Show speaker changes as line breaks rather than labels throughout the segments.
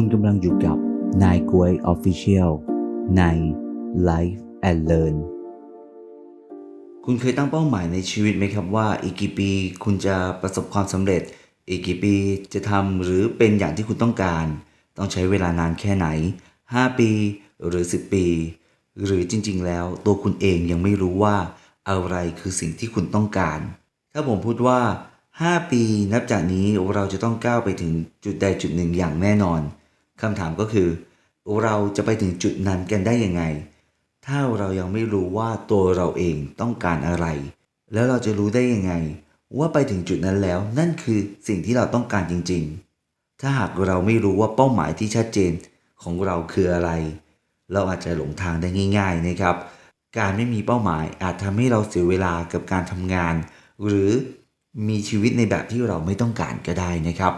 คุณกำลังอยู่กับนายกวย Official ใน Life and Learn คุณเคยตั้งเป้าหมายในชีวิตไหมครับว่า อีกกี่ปีคุณจะประสบความสำเร็จ อีกกี่ปีจะทำหรือเป็นอย่างที่คุณต้องการ ต้องใช้เวลานานแค่ไหน 5 ปีหรือ 10 ปี หรือจริง ๆ แล้วตัวคุณเองยังไม่รู้ว่าอะไรคือสิ่งที่คุณต้องการ ถ้าผมพูดว่า 5 ปีนับจากนี้เราจะต้องก้าวไปถึงจุดใดจุดหนึ่งอย่างแน่นอน คำถามก็คือ เราจะไปถึงจุดนั้นกันได้ยังไง ถ้าเรายังไม่รู้ว่าตัวเราเองต้องการอะไร แล้วเราจะรู้ได้ยังไง ว่าไปถึงจุดนั้นแล้วนั่นคือสิ่งที่เราต้องการจริง ๆ ถ้าหากเราไม่รู้ว่าเป้าหมายที่ชัดเจนของเราคืออะไร เราอาจจะหลงทางได้ง่าย ๆนะครับ การไม่มีเป้าหมายอาจทำให้เราเสียเวลากับการทำงาน หรือมีชีวิตในแบบที่เราไม่ต้องการก็ได้นะครับ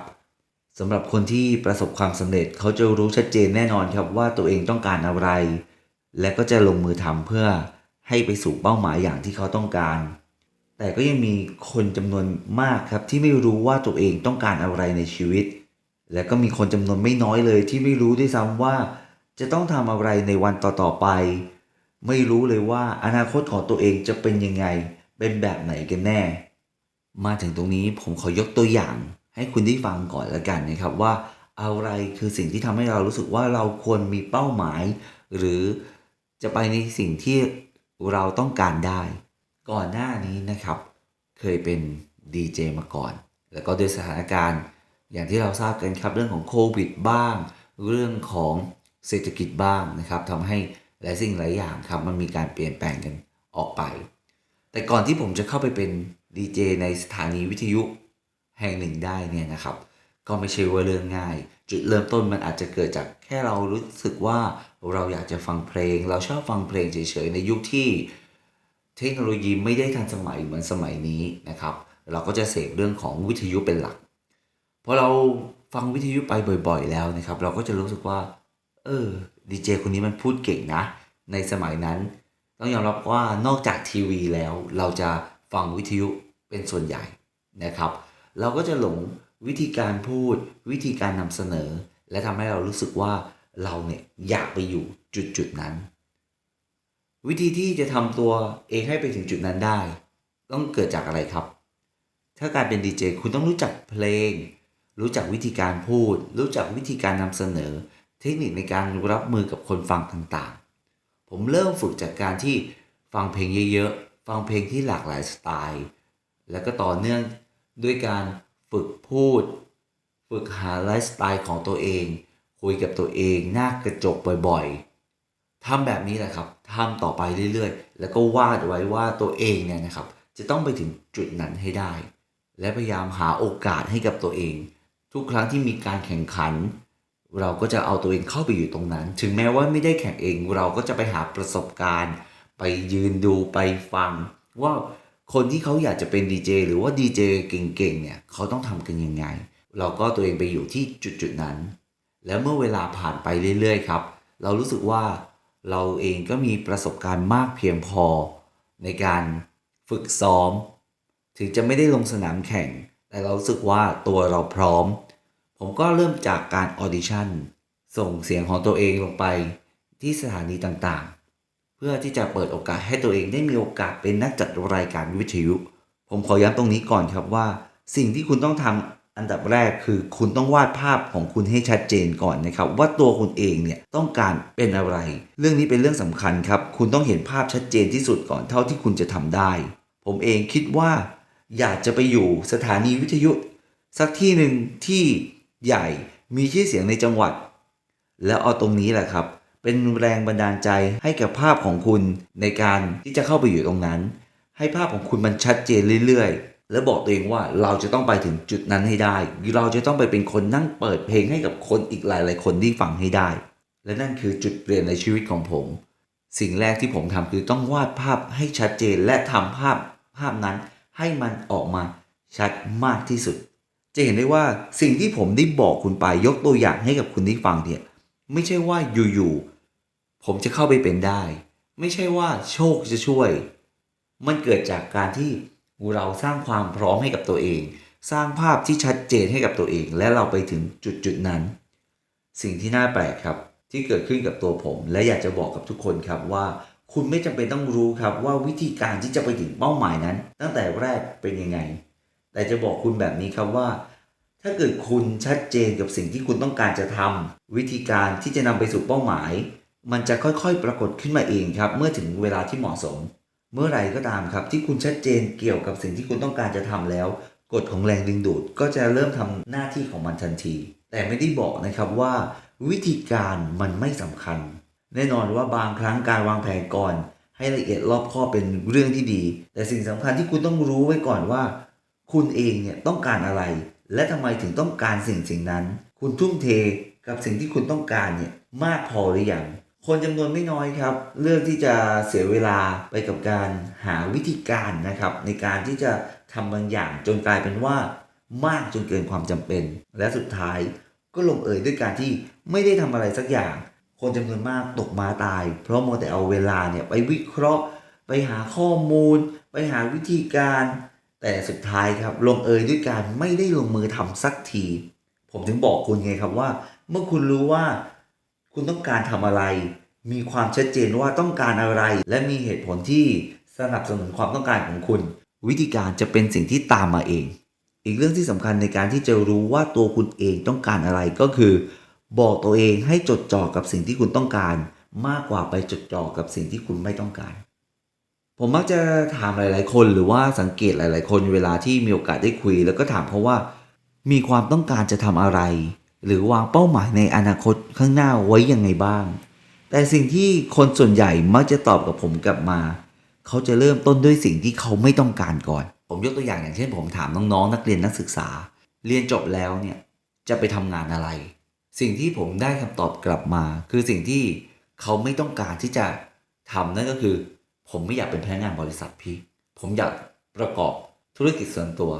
สำหรับคนที่ประสบความสำเร็จเขาจะรู้ชัดเจนแน่นอนครับว่าตัวเองต้องการอะไร และก็จะลงมือทำเพื่อให้ไปสู่เป้าหมายอย่างที่เขาต้องการ แต่ก็ยังมีคนจำนวนมากครับที่ไม่รู้ว่าตัวเองต้องการอะไรในชีวิต และก็มีคนจำนวนไม่น้อยเลยที่ไม่รู้ด้วยซ้ำว่า จะต้องทำอะไรในวันต่อๆไป ไม่รู้เลยว่าอนาคตของตัวเองจะเป็นยังไง เป็นแบบไหนกันแน่ มาถึงตรงนี้ผมขอยกตัวอย่าง ให้คุณได้ฟังก่อนละกันนะครับว่าอะไรคือสิ่งที่ทำให้เรารู้สึกว่าเราควรมีเป้าหมาย หรือจะไปในสิ่งที่เราต้องการได้ ก่อนหน้านี้นะครับ เคยเป็นดีเจมาก่อน แล้วก็ด้วยสถานการณ์อย่างที่เราทราบกันครับเรื่องของโควิดบ้าง เรื่องของเศรษฐกิจบ้างนะครับทำให้หลายสิ่งหลายอย่างครับมันมีการเปลี่ยนแปลงกันออกไป แต่ก่อนที่ผมจะเข้าไปเป็นดีเจในสถานีวิทยุ แห่งหนึ่งได้เนี่ยนะครับ ก็ไม่ใช่ว่าเรื่องง่าย จุดเริ่มต้นมันอาจจะเกิดจากแค่เรารู้สึกว่าเราอยากจะฟังเพลง เราชอบฟังเพลงเฉยๆในยุคที่เทคโนโลยีไม่ได้ทันสมัยเหมือนสมัยนี้นะครับ เราก็จะเสพเรื่องของวิทยุเป็นหลักพอเราฟังวิทยุไปบ่อย ๆ แล้วนะครับ เราก็จะรู้สึกว่า เออดีเจคนนี้มันพูดเก่งนะ ในสมัยนั้นต้องยอมรับว่านอกจากทีวีแล้ว เราจะฟังวิทยุเป็นส่วนใหญ่นะครับ เราก็จะหลงวิธีการพูด วิธีการนำเสนอ และทำให้เรารู้สึกว่าเราเนี่ยอยากไปอยู่จุดจุดๆนั้น วิธีที่จะทำตัวเองให้ไปถึงจุดนั้นได้ ต้องเกิดจากอะไรครับ ถ้าการเป็นดีเจคุณต้องรู้จักเพลง รู้จักวิธีการพูด รู้จักวิธีการนำเสนอ เทคนิคในการรับมือกับคนฟังต่างๆ ผมเริ่มฝึกจากการที่ฟังเพลงเยอะๆ ฟังเพลงที่หลากหลายสไตล์ แล้วก็ต่อเนื่อง ด้วยการฝึกพูด ฝึกหาไลฟ์สไตล์ของตัวเอง คุยกับตัวเองหน้ากระจกบ่อยๆทำแบบนี้แหละครับทำต่อไปเรื่อยๆ แล้วก็วาดไว้ว่าตัวเองเนี่ยนะครับ จะต้องไปถึงจุดนั้นให้ได้ และพยายามหาโอกาสให้กับตัวเอง ทุกครั้งที่มีการแข่งขัน เราก็จะเอาตัวเองเข้าไปอยู่ตรงนั้น ถึงแม้ว่าไม่ได้แข่งเองเราก็จะไปหาประสบการณ์ ไปยืนดูไปฟังว่า คนที่เขาอยากจะเป็นดีเจหรือว่าดีเจเก่งๆเนี่ยเขาต้องทำกันยังไง เราก็ตัวเองไปอยู่ที่จุดๆนั้น แล้วเมื่อเวลาผ่านไปเรื่อยๆครับ เรารู้สึกว่าเราเองก็มีประสบการณ์มากเพียงพอ ในการฝึกซ้อม ถึงจะไม่ได้ลงสนามแข่ง แต่เรารู้สึกว่าตัวเราพร้อม ผมก็เริ่มจากการออดิชั่นส่งเสียงของตัวเองลงไปที่สถานีต่าง เพื่อที่จะเปิดโอกาสให้ตัวเองได้มีโอกาสเป็นนักจัดรายการวิทยุ ผมขอย้ำตรงนี้ก่อนครับว่า สิ่งที่คุณต้องทำอันดับแรกคือคุณต้องวาดภาพของคุณให้ชัดเจนก่อนนะครับ ว่าตัวคุณเองเนี่ยต้องการเป็นอะไร เรื่องนี้เป็นเรื่องสำคัญครับ คุณต้องเห็นภาพชัดเจนที่สุดก่อนเท่าที่คุณจะทำได้ ผมเองคิดว่า อยากจะไปอยู่สถานีวิทยุ สักที่หนึ่งที่ใหญ่มีชื่อเสียงในจังหวัด แล้วเอาตรงนี้แหละครับ เป็นแรงบันดาลใจให้กับภาพของคุณในการที่จะเข้าไปอยู่ตรงนั้น ให้ภาพของคุณมันชัดเจนเรื่อยๆ และบอกตัวเองว่าเราจะต้องไปถึงจุดนั้นให้ได้ เราจะต้องไปเป็นคนนั่งเปิดเพลงให้กับคนอีกหลาย ๆ คนที่ฟังให้ได้ และนั่นคือจุดเปลี่ยนในชีวิตของผม สิ่งแรกที่ผมทำคือต้องวาดภาพให้ชัดเจนและทำภาพภาพนั้นให้มันออกมาชัดมากที่สุด จะเห็นได้ว่าสิ่งที่ผมได้บอกคุณไปยกตัวอย่างให้กับคุณได้ฟังเนี่ยไม่ใช่ว่าอยู่ๆ ผมจะเข้าไปเป็นได้ ไม่ใช่ว่าโชคจะช่วย มันเกิดจากการที่เราสร้างความพร้อมให้กับตัวเอง สร้างภาพที่ชัดเจนให้กับตัวเอง และเราไปถึงจุดจุดๆนั้น สิ่งที่น่าแปลกครับ ที่เกิดขึ้นกับตัวผม และอยากจะบอกกับทุกคนครับว่า คุณไม่จำเป็นต้องรู้ครับว่าวิธีการที่จะไปถึงเป้าหมายนั้น ตั้งแต่แรกเป็นยังไง แต่จะบอกคุณแบบนี้ครับว่า ถ้าเกิดคุณชัดเจนกับสิ่งที่คุณต้องการจะทำวิธีการที่จะนำไปสู่เป้าหมาย มันจะค่อยๆ ปรากฏขึ้นมาเองครับ เมื่อถึงเวลาที่เหมาะสม เมื่อไรก็ตามครับ ที่คุณชัดเจนเกี่ยวกับสิ่งที่คุณต้องการจะทำแล้ว กฎของแรงดึงดูดก็จะเริ่มทำหน้าที่ของมันทันที แต่ไม่ได้บอกนะครับว่า วิธีการมันไม่สำคัญ แน่นอนว่าบางครั้งการวางแผนก่อน ให้ละเอียดรอบคอบเป็นเรื่องที่ดี แต่สิ่งสำคัญที่คุณต้องรู้ไว้ก่อนว่า คุณเองเนี่ยต้องการอะไร และทำไมถึงต้องการสิ่งสิ่งนั้น คุณทุ่มเทกับสิ่งที่คุณต้องการเนี่ยมากพอหรือยัง คนจำนวนไม่น้อยครับ เลือกที่จะเสียเวลาไปกับการหาวิธีการนะครับ ในการที่จะทำบางอย่างจนกลายเป็นว่ามากจนเกินความจำเป็น และสุดท้ายก็ลงเอยด้วยการที่ไม่ได้ทำอะไรสักอย่าง คนจำนวนมากตกมาตาย เพราะมัวแต่เอาเวลาเนี่ยไปวิเคราะห์ ไปหาข้อมูล ไปหาวิธีการ แต่สุดท้ายครับลงเอยด้วยการไม่ได้ลงมือทำสักที ผมถึงบอกคุณไงครับว่า เมื่อคุณรู้ว่า คุณต้องการทำอะไร มีความชัดเจนว่าต้องการอะไร และมีเหตุผลที่สนับสนุนความต้องการของคุณ วิธีการจะเป็นสิ่งที่ตามมาเอง อีกเรื่องที่สำคัญในการที่จะรู้ว่าตัวคุณเองต้องการอะไรก็คือ บอกตัวเองให้จดจ่อกับสิ่งที่คุณต้องการ มากกว่าไปจดจ่อกับสิ่งที่คุณไม่ต้องการ ผมมักจะถามหลาย ๆ คนหรือว่าสังเกตหลาย ๆ คนเวลาที่มีโอกาสได้คุย แล้วก็ถามเขาว่า มีความต้องการจะทำอะไร หรือวางเป้าหมายในอนาคตข้างหน้าไว้ยังไงบ้าง แต่สิ่งที่คนส่วนใหญ่มักจะตอบกับผมกลับมา เขาจะเริ่มต้นด้วยสิ่งที่เขาไม่ต้องการก่อน ผมยกตัวอย่างอย่างเช่น ผมถามน้องๆนักเรียนนักศึกษา เรียนจบแล้วเนี่ยจะไปทำงานอะไร สิ่งที่ผมได้คำตอบกลับมา คือสิ่งที่เขาไม่ต้องการที่จะทำนั่นก็คือ ผมไม่อยากเป็นพนักงานบริษัทพี่ ผมอยากประกอบธุรกิจส่วนตัว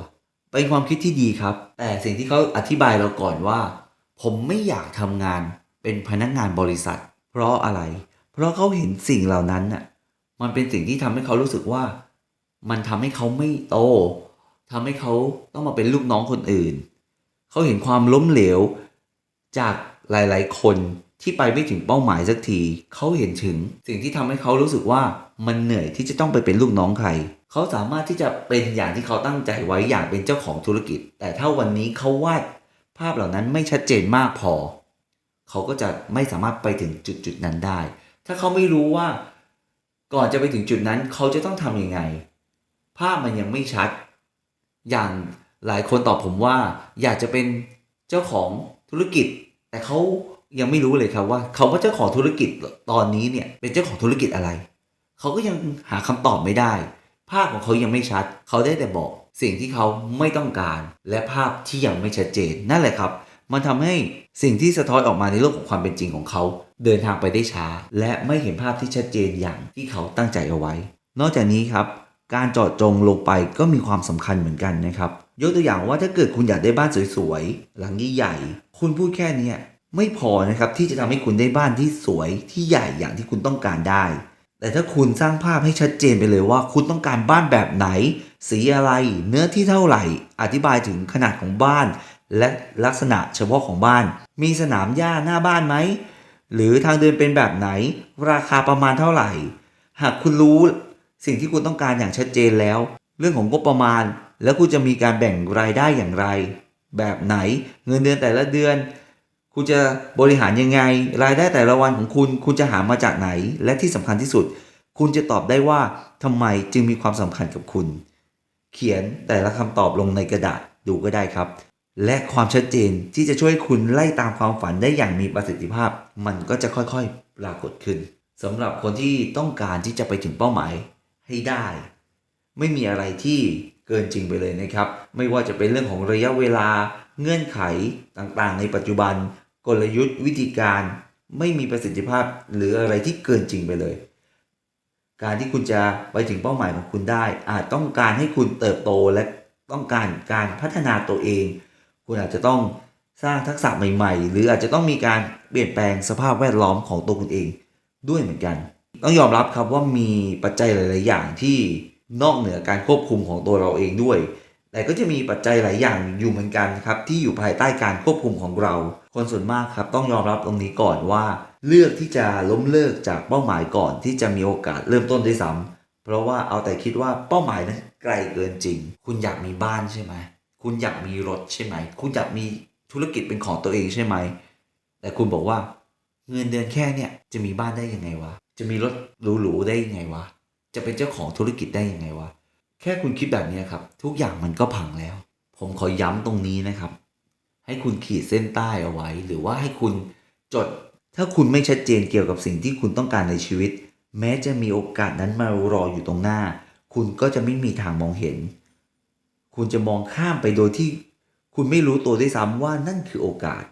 เป็นความคิดที่ดีครับ แต่สิ่งที่เขาอธิบายเราก่อนว่า ผมไม่อยากทำงานเป็นพนักงานบริษัท เพราะอะไร เพราะเขาเห็นสิ่งเหล่านั้นน่ะมันเป็นสิ่งที่ทำให้เขารู้สึกว่า มันทำให้เขาไม่โตทำให้เขาต้องมาเป็นลูกน้องคนอื่น เขาเห็นความล้มเหลว จากหลาย ๆ คนที่ไปไม่ถึงเป้าหมายสักที เขาเห็นถึงสิ่งที่ทำให้เขารู้สึกว่ามันเหนื่อยที่จะต้องไปเป็นลูกน้องใคร เขาสามารถที่จะเป็นอย่างที่เขาตั้งใจไว้อย่างเป็นเจ้าของธุรกิจ แต่ถ้าวันนี้เขาวาด ภาพเหล่านั้นไม่ชัดเจนมากพอ เขาก็จะไม่สามารถไปถึงจุดจุดนั้นได้ ถ้าเขาไม่รู้ว่าก่อนจะไปถึงจุดนั้นเขาจะต้องทำยังไง ภาพมันยังไม่ชัด อย่างหลายคนตอบผมว่า อยากจะเป็นเจ้าของธุรกิจ แต่เขายังไม่รู้เลยครับว่าเขาว่าเจ้าของธุรกิจตอนนี้เนี่ยเป็นเจ้าของธุรกิจอะไร เขาก็ยังหาคำตอบไม่ได้ ภาพของเขายังไม่ชัด เขาได้แต่บอก สิ่งที่เขาไม่ต้องการและภาพที่ยังไม่ชัดเจนนั่นแหละครับ มันทำให้สิ่งที่สะท้อนออกมาในโลกของความเป็นจริงของเขา เดินทางไปได้ช้า และไม่เห็นภาพที่ชัดเจนอย่างที่เขาตั้งใจเอาไว้ นอกจากนี้ครับ การเจาะจงลงไปก็มีความสำคัญเหมือนกันนะครับยกตัวอย่างว่าถ้าเกิดคุณอยากได้บ้านสวยๆหลังใหญ่ๆคุณพูดแค่นี้ไม่พอนะครับที่จะทำให้คุณได้บ้านที่สวยที่ใหญ่อย่างที่คุณต้องการได้ แต่ถ้าคุณสร้างภาพให้ชัดเจนไปเลยว่า คุณต้องการบ้านแบบไหน สีอะไร เนื้อที่เท่าไหร่ อธิบายถึงขนาดของบ้าน และลักษณะเฉพาะของบ้าน มีสนามหญ้าหน้าบ้านไหม หรือทางเดินเป็นแบบไหน ราคาประมาณเท่าไหร่ หากคุณรู้สิ่งที่คุณต้องการอย่างชัดเจนแล้ว เรื่องของงบประมาณ แล้วคุณจะมีการแบ่งรายได้อย่างไร แบบไหน เงินเดือนแต่ละเดือน คุณจะบริหารยังไง รายได้แต่ละวันของคุณ คุณจะหามาจากไหน และที่สำคัญที่สุด คุณจะตอบได้ว่าทำไมจึงมีความสำคัญกับคุณ เขียนแต่ละคำตอบลงในกระดาษดูก็ได้ครับ และความชัดเจนที่จะช่วยคุณไล่ตามความฝันได้อย่างมีประสิทธิภาพ มันก็จะค่อยๆปรากฏขึ้นสำหรับคนที่ต้องการที่จะไปถึงเป้าหมายให้ได้ ไม่มีอะไรที่เกินจริงไปเลยนะครับ ไม่ว่าจะเป็นเรื่องของระยะเวลาเงื่อนไขต่างๆ ในปัจจุบัน กลยุทธ์วิธีการ ไม่มีประสิทธิภาพหรืออะไรที่เกินจริงไปเลย การที่คุณจะไปถึงเป้าหมายของคุณได้ อาจต้องการให้คุณเติบโตและต้องการการพัฒนาตัวเอง คุณอาจจะต้องสร้างทักษะใหม่ ๆ หรืออาจจะต้องมีการเปลี่ยนแปลงสภาพแวดล้อมของตัวคุณเองด้วยเหมือนกัน ต้องยอมรับครับว่ามีปัจจัยหลาย ๆ อย่างที่นอกเหนือการควบคุมของตัวเราเองด้วย แต่ก็จะมีปัจจัยหลายอย่างอยู่เหมือนกันครับที่อยู่ภายใต้การควบคุมของเรา คนส่วนมากครับต้องยอมรับตรงนี้ก่อนว่า เลือกที่จะล้มเลิกจากเป้าหมายก่อนที่จะมีโอกาสเริ่มต้นด้วยซ้ำเพราะว่าเอาแต่คิดว่าเป้าหมายนั้นไกลเกินจริง คุณอยากมีบ้านใช่ไหมคุณอยากมีรถใช่ไหม คุณอยากมีธุรกิจเป็นของตัวเองใช่ไหม แต่คุณบอกว่าเงินเดือนแค่เนี่ยจะมีบ้านได้ยังไงวะ จะมีรถหรูๆได้ยังไงวะ จะเป็นเจ้าของธุรกิจได้ยังไงวะ แค่คุณคิดแบบนี้ครับ ทุกอย่างมันก็พังแล้ว ผมขอย้ำตรงนี้นะครับ ให้คุณขีดเส้นใต้เอาไว้ หรือว่าให้คุณจด ถ้าคุณไม่ชัดเจนเกี่ยวกับสิ่งที่คุณต้องการในชีวิต แม้จะมีโอกาสนั้นมารออยู่ตรงหน้า คุณก็จะไม่มีทางมองเห็น คุณจะมองข้ามไปโดยที่ คุณไม่รู้ตัวด้วยซ้ำว่านั่นคือโอกาส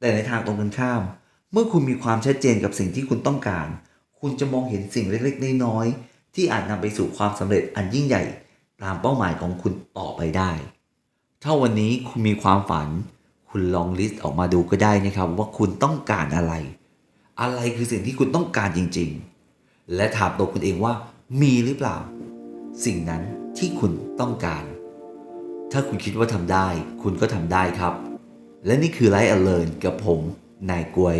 แต่ในทางตรงกันข้าม เมื่อคุณมีความชัดเจนกับสิ่งที่คุณต้องการ คุณจะมองเห็นสิ่งเล็กๆน้อยๆ ที่อาจนำไปสู่ความสำเร็จอันยิ่งใหญ่ตามเป้าหมายของคุณต่อไปได้ ถ้าวันนี้คุณมีความฝัน คุณลองลิสต์ออกมาดูก็ได้นะครับ ว่าคุณต้องการอะไร อะไรคือสิ่งที่คุณต้องการจริง ๆ และถามตัวคุณเองว่ามีหรือเปล่า สิ่งนั้นที่คุณต้องการ ถ้าคุณคิดว่าทำได้ คุณก็ทำได้ครับ และนี่คือไลฟ์อเลนกับผมนายกวย